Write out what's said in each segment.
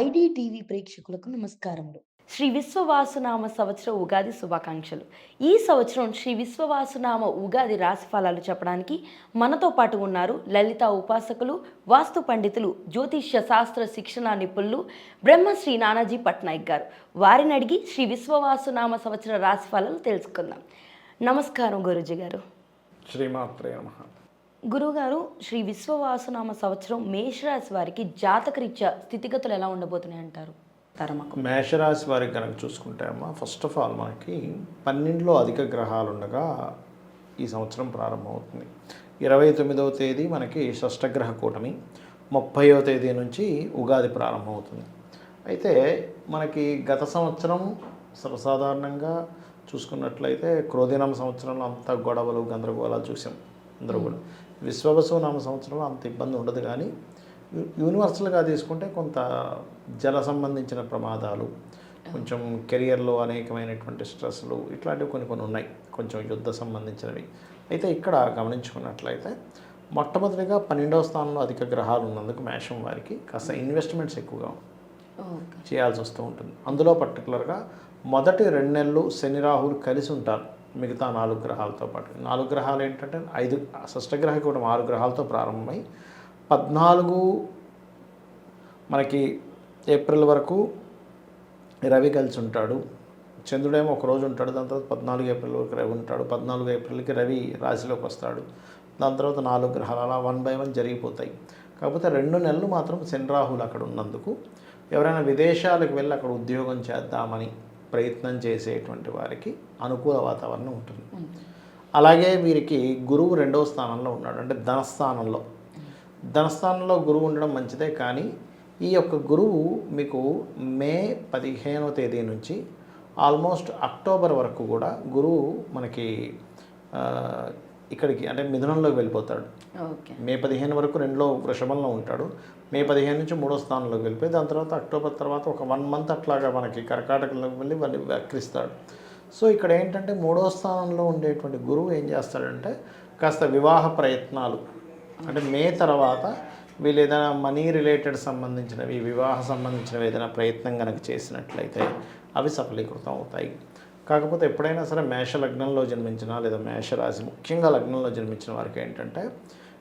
ID TV ప్రేక్షకులకు నమస్కారములు. శ్రీ విశ్వవాసునామ సంవత్సర ఉగాది శుభాకాంక్షలు. ఈ సంవత్సరం శ్రీ విశ్వవాసునామ ఉగాది రాశి ఫలాలు చెప్పడానికి మనతో పాటు ఉన్నారు లలిత ఉపాసకులు వాస్తు పండితులు జ్యోతిష్య శాస్త్ర శిక్షణ నిపుణులు బ్రహ్మశ్రీ నానాజీ పట్నాయక్ గారు. వారిని అడిగి శ్రీ విశ్వవాసునామ సంవత్సర రాశి ఫలాలు తెలుసుకుందాం. నమస్కారం గురుజీ గారు. శ్రీమాత్రే నమ. గురువుగారు శ్రీ విశ్వవాసునామ సంవత్సరం మేషరాశి వారికి జాతకరీత్యా స్థితిగతులు ఎలా ఉండబోతున్నాయి అంటారు? తరమకు మేషరాశి వారికి కనుక చూసుకుంటే అమ్మ ఫస్ట్ ఆఫ్ ఆల్ మనకి పన్నెండులో అధిక గ్రహాలు ఉండగా ఈ సంవత్సరం ప్రారంభమవుతుంది. ఇరవై తొమ్మిదవ తేదీ మనకి షష్టగ్రహ కూటమి ముప్పైవ తేదీ నుంచి ఉగాది ప్రారంభమవుతుంది. అయితే మనకి గత సంవత్సరం సర్వసాధారణంగా చూసుకున్నట్లయితే క్రోధినామ సంవత్సరంలో అంతా గొడవలు గందరగోళాలు చూసాం అందరూ కూడా. విశ్వవసు నామ సంవత్సరంలో అంత ఇబ్బంది ఉండదు కానీ యూనివర్సల్గా తీసుకుంటే కొంత జల సంబంధించిన ప్రమాదాలు కొంచెం కెరియర్లో అనేకమైనటువంటి స్ట్రెస్లు ఇట్లాంటివి కొన్ని కొన్ని ఉన్నాయి కొంచెం యుద్ధ సంబంధించినవి. అయితే ఇక్కడ గమనించుకున్నట్లయితే మొట్టమొదటిగా పన్నెండవ స్థానంలో అధిక గ్రహాలు ఉన్నందుకు మేషం వారికి కాస్త ఇన్వెస్ట్మెంట్స్ ఎక్కువగా చేయాల్సి వస్తూ ఉంటుంది. అందులో పర్టికులర్గా మొదటి రెండు నెలలు శని రాహులు కలిసి ఉంటారు. మిగతా నాలుగు గ్రహాలతో పాటు. నాలుగు గ్రహాలు ఏంటంటే ఐదు షష్టగ్రహ కూడా ఆరు గ్రహాలతో ప్రారంభమై పద్నాలుగు మనకి ఏప్రిల్ వరకు రవి కలిసి ఉంటాడు చంద్రుడేమో ఒక రోజు ఉంటాడు దాని తర్వాత పద్నాలుగు ఏప్రిల్ వరకు రవి ఉంటాడు పద్నాలుగు ఏప్రిల్కి రవి రాశిలోకి వస్తాడు. దాని తర్వాత నాలుగు గ్రహాలు అలా వన్ బై వన్ జరిగిపోతాయి. కాకపోతే రెండు నెలలు మాత్రం శని రాహులు అక్కడ ఉన్నందుకు ఎవరైనా విదేశాలకు వెళ్ళి అక్కడ ఉద్యోగం చేద్దామని ప్రయత్నం చేసేటువంటి వారికి అనుకూల వాతావరణం ఉంటుంది. అలాగే వీరికి గురువు రెండవ స్థానంలో ఉన్నాడు. అంటే ధనస్థానంలో. ధనస్థానంలో గురువు ఉండడం మంచిదే కానీ ఈ యొక్క గురువు మీకు మే పదిహేనవ తేదీ నుంచి ఆల్మోస్ట్ అక్టోబర్ వరకు కూడా గురువు మనకి ఇక్కడికి అంటే మిథునంలోకి వెళ్ళిపోతాడు. మే పదిహేను వరకు రెండులో వృషభంలో ఉంటాడు. మే పదిహేను నుంచి మూడో స్థానంలోకి వెళ్ళిపోయి దాని తర్వాత అక్టోబర్ తర్వాత ఒక వన్ మంత్ అట్లాగా మనకి కర్కాటకంలోకి వెళ్ళి వాళ్ళు వక్రిస్తాడు. సో ఇక్కడ ఏంటంటే మూడో స్థానంలో ఉండేటువంటి గురువు ఏం చేస్తాడంటే కాస్త వివాహ ప్రయత్నాలు. అంటే మే తర్వాత వీళ్ళు ఏదైనా మనీ రిలేటెడ్ సంబంధించినవి వివాహ సంబంధించినవి ఏదైనా ప్రయత్నం కనుక చేసినట్లయితే అవి సఫలీకృతం అవుతాయి. కాకపోతే ఎప్పుడైనా సరే మేష లగ్నంలో జన్మించిన లేదా మేషరాశి ముఖ్యంగా లగ్నంలో జన్మించిన వారికి ఏంటంటే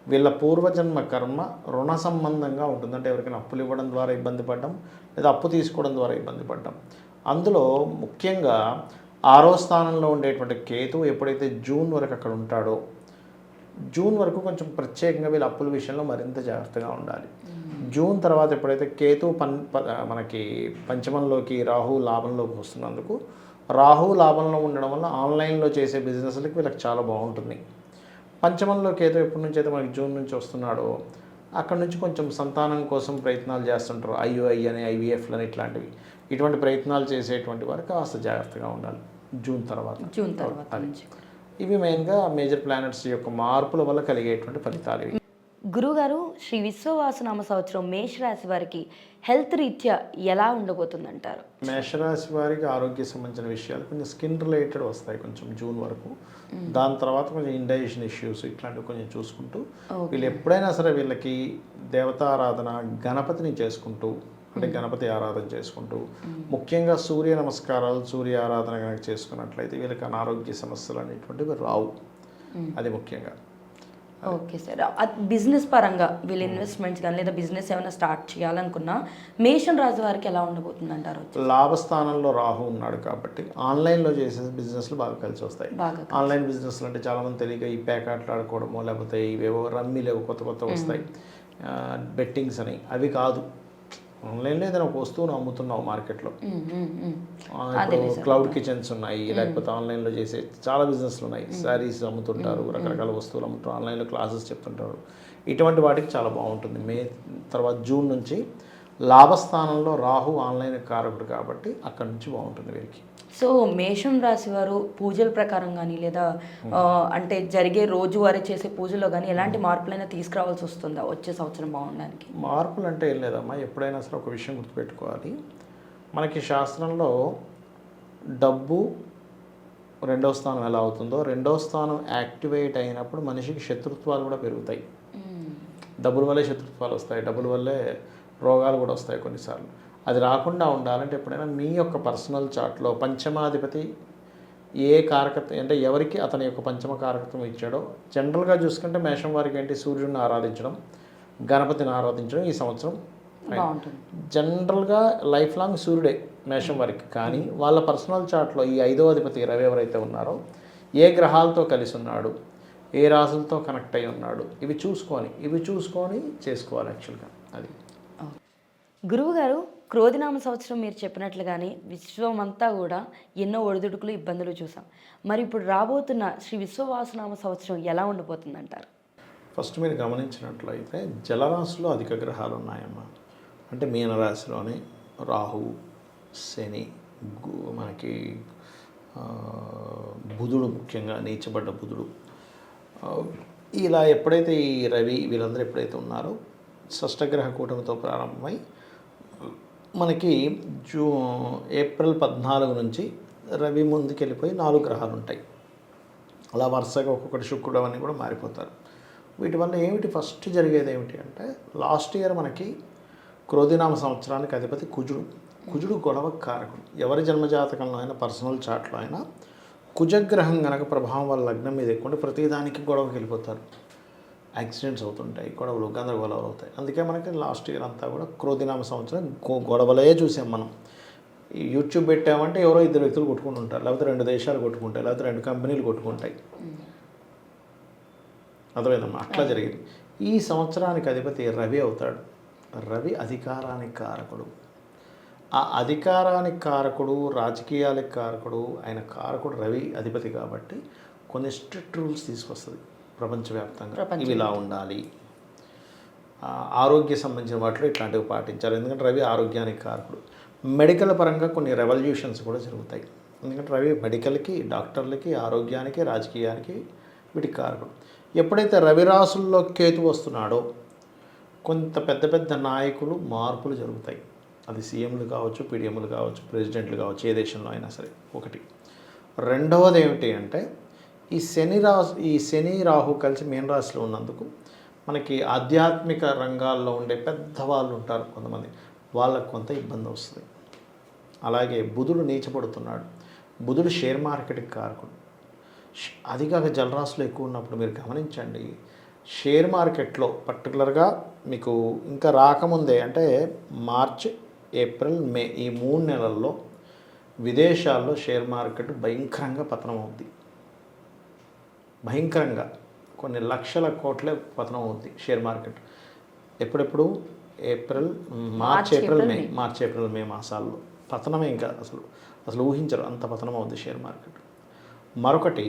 వీళ్ళ పూర్వజన్మ కర్మ రుణ సంబంధంగా ఉంటుంది. అంటే ఎవరికైనా అప్పులు ఇవ్వడం ద్వారా ఇబ్బంది పడడం లేదా అప్పు తీసుకోవడం ద్వారా ఇబ్బంది పడడం. అందులో ముఖ్యంగా ఆరో స్థానంలో ఉండేటువంటి కేతు ఎప్పుడైతే జూన్ వరకు అక్కడ ఉంటాడో జూన్ వరకు కొంచెం ప్రత్యేకంగా వీళ్ళ అప్పుల విషయంలో మరింత జాగ్రత్తగా ఉండాలి. జూన్ తర్వాత ఎప్పుడైతే కేతు పన్ ప- మనకి పంచమంలోకి రాహు లాభంలోకి వస్తున్నందుకు రాహు లాభంలో ఉండడం వల్ల ఆన్లైన్లో చేసే బిజినెస్లకి వీళ్ళకి చాలా బాగుంటుంది. పంచమంలో కేతు ఎప్పటి నుంచి అయితే మనకి జూన్ నుంచి వస్తున్నాడో అక్కడ నుంచి కొంచెం సంతానం కోసం ప్రయత్నాలు చేస్తుంటారు. ఐయుఐ అని ఐవీఎఫ్లు అని ఇట్లాంటివి. ఇటువంటి ప్రయత్నాలు చేసేటువంటి వారు కాస్త జాగ్రత్తగా ఉండాలి. జూన్ తర్వాత. జూన్ తర్వాత ఇవి మెయిన్గా మేజర్ ప్లానెట్స్ యొక్క మార్పుల వల్ల కలిగేటువంటి ఫలితాలు ఇవి. గురుగారు శ్రీ విశ్వవాసునామ సంవత్సరం మేషరాశి వారికి హెల్త్ రీత్యా ఎలా ఉండబోతుందంటారు? మేషరాశి వారికి ఆరోగ్య సంబంధించిన విషయాలు కొంచెం స్కిన్ రిలేటెడ్ వస్తాయి కొంచెం జూన్ వరకు. దాని తర్వాత కొంచెం ఇండైజెషన్ ఇష్యూస్ ఇట్లాంటివి కొంచెం చూసుకుంటూ వీళ్ళు ఎప్పుడైనా సరే వీళ్ళకి దేవతారాధన గణపతిని చేసుకుంటూ అంటే గణపతి ఆరాధన చేసుకుంటూ ముఖ్యంగా సూర్య నమస్కారాలు సూర్య ఆరాధన కనుక చేసుకున్నట్లయితే వీళ్ళకి అనారోగ్య సమస్యలు అనేటువంటివి రావు. అది ముఖ్యంగా. Okay sir. బిజినెస్ పరంగా వీళ్ళ ఇన్వెస్ట్మెంట్స్ కానీ లేదా బిజినెస్ ఏమైనా స్టార్ట్ చేయాలనుకున్నా మేషన్ రాజు వారికి ఎలా ఉండబోతుంది అంటారు లాభస్థానంలో రాహు ఉన్నాడు కాబట్టి ఆన్లైన్లో చేసే బిజినెస్లు బాగా కలిసి వస్తాయి. బాగా ఆన్లైన్ బిజినెస్లు అంటే చాలామంది తెలియక ఈ ప్యాకెట్లు ఆడుకోవడమో లేకపోతే ఇవేవో రమ్మీలేవో కొత్త కొత్త వస్తాయి. బెట్టింగ్స్ అని. అవి కాదు. ఆన్లైన్లో ఏదైనా ఒక వస్తువును అమ్ముతున్నావు మార్కెట్లో. క్లౌడ్ కిచెన్స్ ఉన్నాయి లేకపోతే ఆన్లైన్లో చేసే చాలా బిజినెస్లు ఉన్నాయి. శారీస్ అమ్ముతుంటారు రకరకాల వస్తువులు అమ్ముతుంటారు ఆన్లైన్లో క్లాసెస్ చెప్తుంటారు. ఇటువంటి వాటికి చాలా బాగుంటుంది. మే తర్వాత జూన్ నుంచి లాభస్థానంలో రాహు ఆన్లైన్ కారకుడు కాబట్టి అక్కడ నుంచి బాగుంటుంది వీరికి. సో మేషం రాశి వారు పూజల ప్రకారం కానీ లేదా అంటే జరిగే రోజువారీ చేసే పూజలో కానీ ఎలాంటి మార్పులైనా తీసుకురావాల్సి వస్తుందా వచ్చే సంవత్సరం బాగుండడానికి? మార్పులు అంటే ఏం లేదమ్మా. ఎప్పుడైనా సరే ఒక విషయం గుర్తుపెట్టుకోవాలి. మనకి శాస్త్రంలో డబ్బు రెండవ స్థానం ఎలా అవుతుందో రెండవ స్థానం యాక్టివేట్ అయినప్పుడు మనిషికి శత్రుత్వాలు కూడా పెరుగుతాయి. డబ్బుల వల్లే శత్రుత్వాలు వస్తాయి డబ్బుల వల్లే రోగాలు కూడా వస్తాయి కొన్నిసార్లు. అది రాకుండా ఉండాలంటే ఎప్పుడైనా మీ యొక్క పర్సనల్ చార్ట్లో పంచమాధిపతి ఏ కారకత్వం అంటే ఎవరికి అతని యొక్క పంచమ కారకత్వం ఇచ్చాడో జనరల్గా చూసుకుంటే మేషం వారికి ఏంటి? సూర్యుడిని ఆరాధించడం గణపతిని ఆరాధించడం ఈ సంవత్సరం జనరల్గా లైఫ్ లాంగ్ సూర్యుడే మేషం వారికి. కానీ వాళ్ళ పర్సనల్ చార్ట్లో ఈ ఐదో అధిపతి రవి ఎవరైతే ఉన్నారో ఏ గ్రహాలతో కలిసి ఉన్నాడు ఏ రాసులతో కనెక్ట్ అయి ఉన్నాడు ఇవి చూసుకొని ఇవి చూసుకొని చేసుకోవాలి యాక్చువల్గా అది. గురువు గారు క్రోధినామ సంవత్సరం మీరు చెప్పినట్లుగానే విశ్వమంతా కూడా ఎన్నో ఒడిదుడుకులు ఇబ్బందులు చూసాం. మరి ఇప్పుడు రాబోతున్న శ్రీ విశ్వవాసనామ సంవత్సరం ఎలా ఉండబోతుందంటారు? ఫస్ట్ మీరు గమనించినట్లయితే జలరాశిలో అధిక గ్రహాలు ఉన్నాయమ్మా. అంటే మీనరాశిలోని రాహు శని గు- మనకి బుధుడు ముఖ్యంగా నీచబడ్డ బుధుడు. ఇలా ఎప్పుడైతే ఈ రవి వీళ్ళందరూ ఎప్పుడైతే ఉన్నారో షష్టగ్రహ కూటమితో ప్రారంభమై మనకి జూ ఏప్రిల్ పద్నాలుగు నుంచి రవి ముందుకెళ్ళిపోయి నాలుగు గ్రహాలు ఉంటాయి. అలా వరుసగా ఒక్కొక్కటి శుక్రుడు అవన్నీ కూడా మారిపోతారు. వీటి వల్ల ఏమిటి? ఫస్ట్ జరిగేది ఏమిటి అంటే లాస్ట్ ఇయర్ మనకి క్రోధినామ సంవత్సరానికి అధిపతి కుజుడు. కుజుడు గొడవ కారకుడు. ఎవరి జన్మజాతకంలో అయినా పర్సనల్ చాట్లో అయినా కుజగ్రహం గనక ప్రభావం వల్ల లగ్నం మీద ఎక్కువ ప్రతిదానికి గొడవకి వెళ్ళిపోతారు. యాక్సిడెంట్స్ అవుతుంటాయి గొడవలు గందరగోళాలు అవుతాయి. అందుకే మనకి లాస్ట్ ఇయర్ అంతా కూడా క్రోధినామ సంవత్సరం గొడవలే చూసాం మనం. ఈ యూట్యూబ్ పెట్టామంటే ఎవరో ఇద్దరు వ్యక్తులు కొట్టుకుంటుంటారు లేకపోతే రెండు దేశాలు కొట్టుకుంటాయి లేకపోతే రెండు కంపెనీలు కొట్టుకుంటాయి. అర్థమైందమ్మా? అట్లా జరిగింది. ఈ సంవత్సరానికి అధిపతి రవి అవుతాడు. రవి అధికారానికి కారకుడు. ఆ అధికారానికి కారకుడు రాజకీయాలకు కారకుడు ఆయన కారకుడు రవి అధిపతి కాబట్టి కొన్ని స్ట్రిక్ట్ రూల్స్ తీసుకొస్తుంది. ప్రపంచవ్యాప్తంగా. ఇవి ఇలా ఉండాలి. ఆరోగ్య సంబంధించిన వాటిలో ఇట్లాంటివి పాటించాలి. ఎందుకంటే రవి ఆరోగ్యానికి కారకుడు. మెడికల్ పరంగా కొన్ని రెవల్యూషన్స్ కూడా జరుగుతాయి. ఎందుకంటే రవి మెడికల్కి డాక్టర్లకి ఆరోగ్యానికి రాజకీయానికి వీటికి కారకుడు. ఎప్పుడైతే రవి రాసుల్లో కేతు వస్తున్నాడో కొంత పెద్ద పెద్ద నాయకులు మార్పులు జరుగుతాయి. అది సీఎంలు కావచ్చు పీడిఎంలు కావచ్చు ప్రెసిడెంట్లు కావచ్చు ఏ దేశంలో అయినా సరే. ఒకటి. రెండవది ఏమిటి అంటే ఈ శని రాశి ఈ శని రాహు కలిసి మీన రాశిలో ఉన్నందుకు మనకి ఆధ్యాత్మిక రంగాల్లో ఉండే పెద్దవాళ్ళు ఉంటారు కొంతమంది. వాళ్ళకు కొంత ఇబ్బంది వస్తుంది. అలాగే బుధుడు నీచపడుతున్నాడు. బుధుడు షేర్ మార్కెట్కి కారకుడు. అదిగాక అది కాక జలరాశులు ఎక్కువ ఉన్నప్పుడు మీరు గమనించండి. షేర్ మార్కెట్లో పర్టికులర్గా మీకు ఇంకా రాకముందే అంటే మార్చ్ ఏప్రిల్ మే ఈ మూడు నెలల్లో విదేశాల్లో షేర్ మార్కెట్ భయంకరంగా పతనం అవుద్ది భయంకరంగా కొన్ని లక్షల కోట్లే పతనం అవుద్ది షేర్ మార్కెట్. ఎప్పుడెప్పుడు? April March April May. March April May మాసాల్లో. పతనమే ఇంకా అసలు అసలు ఊహించరు అంత పతనం అవుద్ది షేర్ మార్కెట్. మరొకటి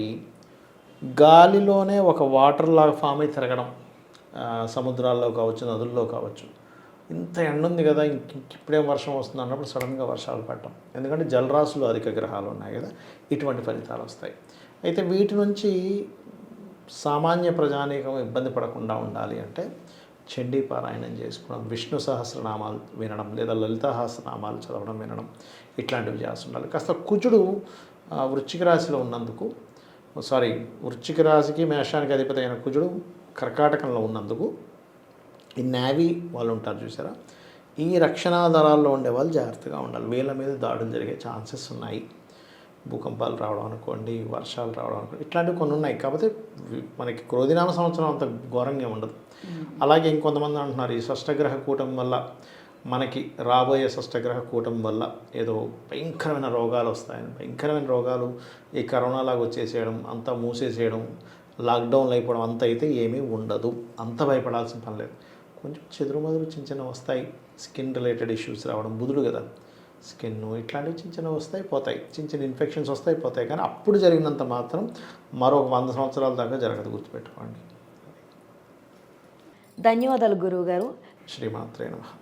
గాలిలోనే ఒక వాటర్ లాగా ఫామ్ అయి తిరగడం సముద్రాల్లో కావచ్చు నదుల్లో కావచ్చు. ఇంత ఎండ ఉంది కదా ఇప్పుడేం వర్షం వస్తుంది అన్నప్పుడు సడన్గా వర్షాలు పడటం. ఎందుకంటే జలరాశులు అధిక గ్రహాలు ఉన్నాయి కదా ఇటువంటి ఫలితాలు వస్తాయి. అయితే వీటి నుంచి సామాన్య ప్రజానీకం ఇబ్బంది పడకుండా ఉండాలి అంటే చండీ పారాయణం చేసుకోవడం విష్ణు సహస్రనామాలు వినడం లేదా లలిత సహస్రనామాలు చదవడం వినడం ఇట్లాంటివి చేస్తుండాలి. కాస్త కుజుడు వృశ్చిక రాశిలో ఉన్నందుకు సారీ వృశ్చిక రాశికి మేషానికి అధిపతి అయిన కుజుడు కర్కాటకంలో ఉన్నందుకు ఈ నేవీ వాళ్ళు ఉంటారు చూసారా? ఈ రక్షణా దళాల్లో ఉండే వాళ్ళు జాగ్రత్తగా ఉండాలి. వీళ్ళ మీద దాడులు జరిగే ఛాన్సెస్ ఉన్నాయి. భూకంపాలు రావడం అనుకోండి వర్షాలు రావడం అనుకోండి ఇట్లాంటివి కొన్ని ఉన్నాయి. కాకపోతే మనకి క్రోధినామ సంవత్సరం అంత ఘోరంగా ఉండదు. అలాగే ఇంకొంతమంది అంటున్నారు ఈ షష్టగ్రహ కూటం వల్ల మనకి రాబోయే షష్టగ్రహ కూటం వల్ల ఏదో భయంకరమైన రోగాలు వస్తాయని. భయంకరమైన రోగాలు ఈ కరోనా లాగా వచ్చేసేయడం అంతా మూసేసేయడం లాక్డౌన్లు అయిపోవడం అంత అయితే ఏమీ ఉండదు. అంత భయపడాల్సిన పని లేదు. కొంచెం చెదురుమదురు చిన్న చిన్న వస్తాయి. స్కిన్ రిలేటెడ్ ఇష్యూస్ రావడం బుధుడు కదా. స్కిన్ ఇట్లాంటివి చిన్న చిన్న వస్తాయి పోతాయి. చిన్న చిన్న ఇన్ఫెక్షన్స్ వస్తాయి పోతాయి. కానీ అప్పుడు జరిగినంత మాత్రం మరొక వంద సంవత్సరాల దాకా జరగదు గుర్తుపెట్టుకోండి. ధన్యవాదాలు గురువు గారు శ్రీమాత్రే నమః.